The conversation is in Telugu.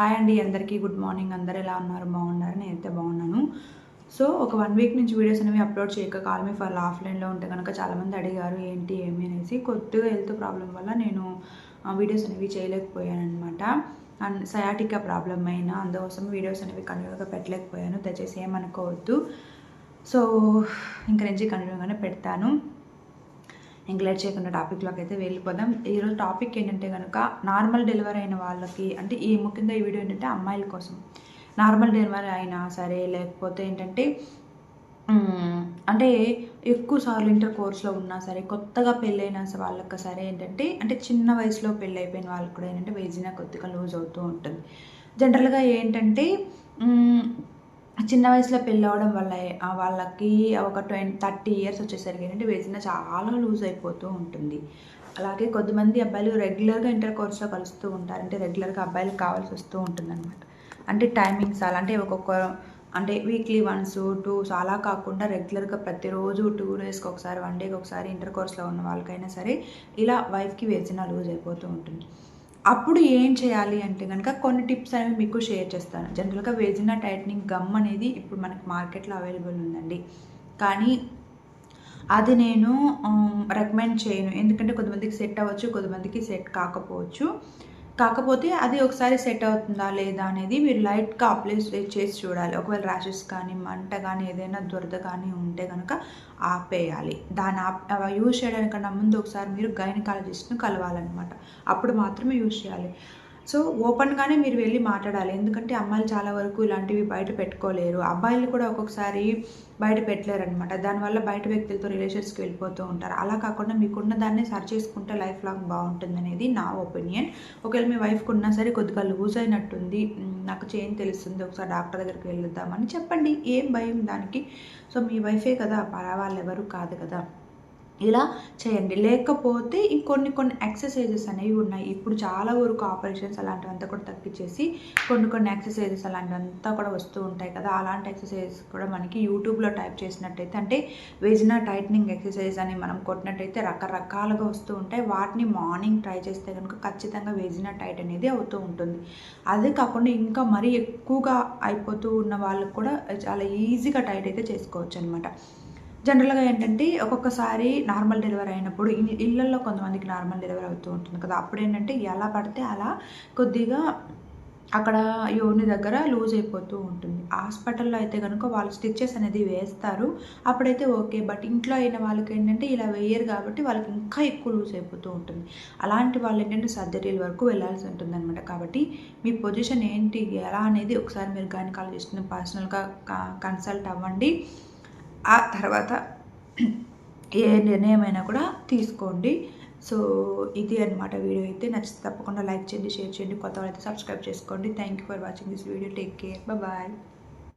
హాయ్ అండి అందరికీ గుడ్ మార్నింగ్. అందరు ఎలా ఉన్నారు? బాగున్నారు? నేనైతే బాగున్నాను. సో ఒక వన్ వీక్ నుంచి వీడియోస్ అనేవి అప్లోడ్ చేయక కాల్ మీ ఫర్ ఆఫ్లైన్లో ఉంటే కనుక చాలామంది అడిగారు ఏంటి ఏమి అనేసి. కొద్దిగా హెల్త్ ప్రాబ్లం వల్ల నేను వీడియోస్ అనేవి చేయలేకపోయాను అనమాట అండ్ సయాటికా ప్రాబ్లం అయినా అందుకోసం వీడియోస్ అనేవి కంటిన్యూగా పెట్టలేకపోయాను. దయచేసి ఏమనుకోవద్దు. సో ఇంక నుంచి కంటిన్యూగానే పెడతాను. ఇంక చేయకుండా టాపిక్లోకి అయితే వెళ్ళిపోదాం. ఈరోజు టాపిక్ ఏంటంటే కనుక నార్మల్ డెలివరీ అయిన వాళ్ళకి అంటే ఈ ముఖ్యంగా ఈ వీడియో ఏంటంటే అమ్మాయిల కోసం. నార్మల్ డెలివరీ అయినా సరే లేకపోతే ఏంటంటే అంటే ఎక్కువ సార్లు ఇంటర్ కోర్స్లో ఉన్నా సరే కొత్తగా పెళ్ళైన వాళ్ళకి సరే ఏంటంటే అంటే చిన్న వయసులో పెళ్ళి అయిపోయిన వాళ్ళకి కూడా ఏంటంటే వేజినా కొద్దిగా లూజ్ అవుతూ ఉంటుంది. జనరల్గా ఏంటంటే చిన్న వయసులో పెళ్ళి అవ్వడం వల్ల వాళ్ళకి ఒక ట్వంటీ థర్టీ ఇయర్స్ వచ్చేసరికి ఏంటంటే వేసిన చాలా లూజ్ అయిపోతూ ఉంటుంది. అలాగే కొద్దిమంది అబ్బాయిలు రెగ్యులర్గా ఇంటర్ కోర్స్లో కలుస్తూ ఉంటారు. అంటే రెగ్యులర్గా అబ్బాయిలు కావాల్సి వస్తూ ఉంటుంది అనమాట అంటే టైమింగ్స్ అలా అంటే ఒక్కొక్క అంటే వీక్లీ వన్స్ టూ అలా కాకుండా రెగ్యులర్గా ప్రతిరోజు టూ డేస్కి ఒకసారి వన్ డేకి ఒకసారి ఇంటర్ కోర్స్లో ఉన్న వాళ్ళకైనా సరే ఇలా వైఫ్కి వేసిన లూజ్ అయిపోతూ ఉంటుంది. అప్పుడు ఏం చేయాలి అంటే కనుక కొన్ని టిప్స్ అనేవి మీకు షేర్ చేస్తాను. జనరల్గా వేజినా టైట్నింగ్ గమ్ అనేది ఇప్పుడు మనకి మార్కెట్లో అవైలబుల్ ఉందండి. కానీ అది నేను రికమెండ్ చేయను. ఎందుకంటే కొంతమందికి సెట్ అవ్వచ్చు కొంతమందికి సెట్ కాకపోవచ్చు. కాకపోతే అది ఒకసారి సెట్ అవుతుందా లేదా అనేది మీరు లైట్గా అప్లై చేసి చూడాలి. ఒకవేళ ర్యాషెస్ కానీ మంట కానీ ఏదైనా దురద కానీ ఉంటే కనుక ఆపేయాలి. దాన్ని ఆప్ యూజ్ చేయడానికన్నా ముందు ఒకసారి మీరు గైనకాలజిస్ట్ను కలవాలన్నమాట. అప్పుడు మాత్రమే యూజ్ చేయాలి. సో ఓపెన్గానే మీరు వెళ్ళి మాట్లాడాలి. ఎందుకంటే అమ్మాయిలు చాలా వరకు ఇలాంటివి బయట పెట్టుకోలేరు. అబ్బాయిలు కూడా ఒక్కొక్కసారి బయట పెట్టలేరు అనమాట దానివల్ల బయట వ్యక్తులతో రిలేషన్స్కి వెళ్ళిపోతూ ఉంటారు. అలా కాకుండా మీకున్న దాన్ని సర్చ్ చేసుకుంటే లైఫ్ లాంగ్ బాగుంటుంది అనేది నా ఒపీనియన్. ఒకవేళ మీ వైఫ్కి ఉన్నా సరే కొద్దిగా లూజ్ అయినట్టుంది. నాకు చేంజ్ తెలుస్తుంది. ఒకసారి డాక్టర్ దగ్గరికి వెళ్దామని చెప్పండి. ఏం భయం దానికి. సో మీ వైఫే కదా పరవాళ్ళు ఎవరు కాదు కదా. ఇలా చేయండి. లేకపోతే ఇంకొన్ని కొన్ని ఎక్సర్సైజెస్ అనేవి ఉన్నాయి. ఇప్పుడు చాలా వరకు ఆపరేషన్స్ అలాంటివంతా కూడా తగ్గించేసి కొన్ని కొన్ని ఎక్సర్సైజెస్ అలాంటివంతా కూడా వస్తూ ఉంటాయి కదా. అలాంటి ఎక్సర్సైజెస్ కూడా మనకి యూట్యూబ్లో టైప్ చేసినట్టయితే అంటే వెజినా టైట్నింగ్ ఎక్సర్సైజ్ అని మనం కొట్టినట్టయితే రకరకాలుగా వస్తూ ఉంటాయి. వాటిని మార్నింగ్ ట్రై చేస్తే కనుక ఖచ్చితంగా వెజినా టైట్ అనేది అవుతూ ఉంటుంది. అదే కాకుండా ఇంకా మరీ ఎక్కువగా అయిపోతూ ఉన్న వాళ్ళకు కూడా చాలా ఈజీగా టైట్ అయితే చేసుకోవచ్చు అనమాట జనరల్గా ఏంటంటే ఒక్కొక్కసారి నార్మల్ డెలివరీ అయినప్పుడు ఇ- ఇళ్ళల్లో కొంతమందికి నార్మల్ డెలివరీ అవుతూ ఉంటుంది కదా. అప్పుడు ఏంటంటే ఎలా పడితే అలా కొద్దిగా అక్కడ యోని దగ్గర లూజ్ అయిపోతూ ఉంటుంది. హాస్పిటల్లో అయితే కనుక వాళ్ళు స్టిచ్చెస్ అనేది వేస్తారు. అప్పుడైతే ఓకే. బట్ ఇంట్లో అయిన వాళ్ళకి ఏంటంటే ఇలా వేయరు కాబట్టి వాళ్ళకి ఇంకా ఎక్కువ లూజ్ అయిపోతూ ఉంటుంది. అలాంటి వాళ్ళు ఏంటంటే సర్జరీల వరకు వెళ్ళాల్సి ఉంటుంది అనమాట కాబట్టి మీ పొజిషన్ ఏంటి? ఎలా అనేది ఒకసారి మీరు గైనకాలజిస్ట్ని పర్సనల్గా కన్సల్ట్ అవ్వండి. ఆ తర్వాత ఏ నిర్ణయమైనా కూడా తీసుకోండి. సో ఇది అన్నమాట వీడియో అయితే. నచ్చితే తప్పకుండా లైక్ చేయండి షేర్ చేయండి కొత్త వాళ్ళైతే సబ్స్క్రైబ్ చేసుకోండి. Thank you for watching this video take care bye